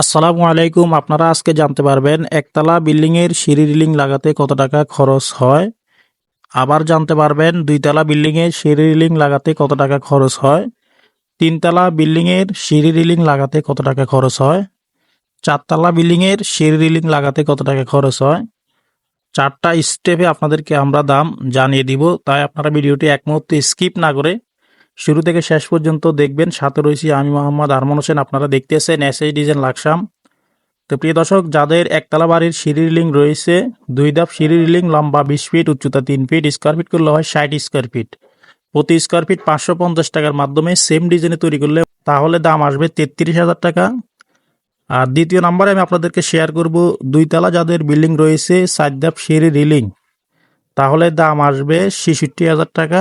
আসসালামু আলাইকুম। আপনারা আজকে জানতে পারবেন, একতলা বিল্ডিং এর সিঁড়ি রিলিং লাগাতে কত টাকা খরচ হয়? আবার জানতে পারবেন, দুইতলা বিল্ডিং এর সিঁড়ি রিলিং লাগাতে কত টাকা খরচ হয়? তিনতলা বিল্ডিং এর সিঁড়ি রিলিং লাগাতে কত টাকা খরচ হয়? চারতলা বিল্ডিং এর সিঁড়ি রিলিং লাগাতে কত টাকা খরচ হয়? চারটা স্টেপে আপনাদেরকে আমরা দাম জানিয়ে দিব, তাই আপনারা ভিডিওটি এক মুহূর্তে স্কিপ না করে শুরু থেকে শেষ পর্যন্ত দেখবেন সাথে রয়েছি আমি মোহাম্মদ আরমান হোসেন, আপনারা দেখতেছেন এসএস ডিজাইন লাকসাম। তো প্রিয় দর্শক, যাদের একতলা বাড়ির সিঁড়ি রিলিং রয়েছে, দুই ধাপ সিঁড়ি রিলিং, লম্বা বিশ ফিট, উচ্চতা তিন ফিট স্কোয়ার ফিট করলে হয় ষাট স্কোয়ার ফিট প্রতি স্কোয়ার ফিট পাঁচশো পঞ্চাশ টাকার মাধ্যমে সেম ডিজাইনে তৈরি করলে তাহলে দাম আসবে তেত্রিশ হাজার টাকা। আর দ্বিতীয় নম্বরে আমি আপনাদেরকে শেয়ার করব দুইতলা যাদের বিল্ডিং রয়েছে, সাত ধাপ সিঁড়ি রিলিং, তাহলে দাম আসবে ছেষট্টি হাজার টাকা।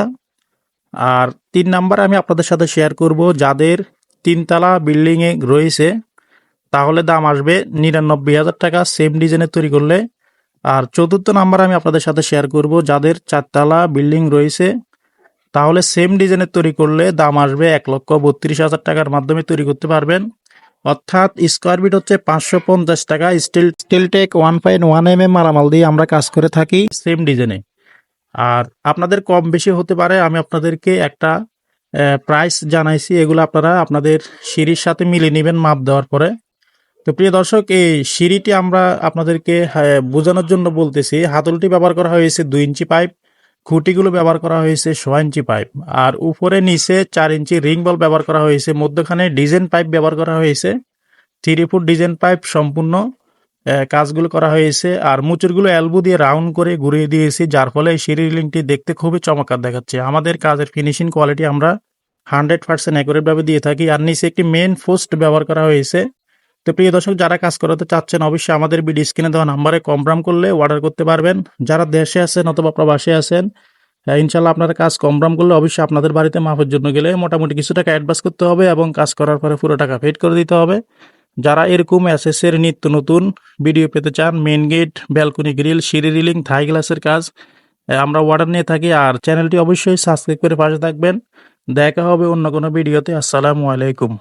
আর তিন নাম্বার আমি আপনাদের সাথে শেয়ার করব যাদের তিনতলা বিল্ডিংয়ে রয়েছে, তাহলে দাম আসবে নিরানব্বই হাজার টাকা সেম ডিজাইনের তৈরি করলে। আর চতুর্থ নাম্বার আমি আপনাদের সাথে শেয়ার করব যাদের চারতলা বিল্ডিং রয়েছে, তাহলে সেম ডিজাইনের তৈরি করলে দাম আসবে এক লক্ষ বত্রিশ হাজার টাকার মাধ্যমে তৈরি করতে পারবেন। অর্থাৎ স্কোয়ার ফিট হচ্ছে পাঁচশো পঞ্চাশ টাকা steel steel tech one point one M M মালামাল দিয়ে আমরা কাজ করে থাকি সেম ডিজাইনে আর আপনাদের কম বেশি হতে পারে আমি আপনাদেরকে একটা প্রাইস জানাইছি এগুলো আপনারা আপনাদের সিঁড়ির সাথে মিলিয়ে নেবেন মাপ দেওয়ার পরে। তো প্রিয় দর্শক এই সিঁড়িটি আমরা আপনাদেরকে হ্যাঁ, বোঝানোর জন্য বলতেছি হাতলটি ব্যবহার করা হয়েছে দুই ইঞ্চি পাইপ খুঁটিগুলো ব্যবহার করা হয়েছে ছ ইঞ্চি পাইপ আর উপরে নিচে চার ইঞ্চি রিং বল ব্যবহার করা হয়েছে মধ্যখানে ডিজাইন পাইপ ব্যবহার করা হয়েছে থ্রি ফুট ডিজাইন পাইপ সম্পূর্ণ কাজগুলো করা হয়েছে আর মুচুরগুলো অ্যালবো দিয়ে রাউন্ড করে ঘুরিয়ে দিয়েছি, যার ফলে এই সিঁড়ি রিলিংটি দেখতে খুবই চমৎকার দেখাচ্ছে। আমাদের কাজের ফিনিশিং কোয়ালিটি আমরা হান্ড্রেড পার্সেন্ট ভাবে দিয়ে থাকি আর নিচে একটি মেন পোস্ট ব্যবহার করা হয়েছে। তো প্রিয় দর্শক, যারা কাজ করাতে চাচ্ছেন অবশ্যই আমাদের বিডি স্ক্রিনে দেওয়া নাম্বারে কনফার্ম করলে অর্ডার করতে পারবেন। যারা দেশে আছেন অথবা প্রবাসে আছেন ইনশাল্লাহ আপনারা কাজ কনফার্ম করলে অবশ্যই আপনাদের বাড়িতে মাপের জন্য গেলে মোটামুটি কিছু টাকা অ্যাডভান্স করতে হবে এবং কাজ করার পরে পুরো টাকা পেড করে দিতে হবে। যারা এরকম অ্যাসেসের নিত্য নতুন ভিডিও পেতে চান মেন গেট ব্যালকনি গ্রিল সিঁড়ি রিলিং থাই গ্লাসের কাজ আমরা অর্ডার নিয়ে থাকি আর চ্যানেলটি অবশ্যই সাবস্ক্রাইব করে পাশে থাকবেন। দেখা হবে অন্য কোনো ভিডিওতে। আসসালামু আলাইকুম।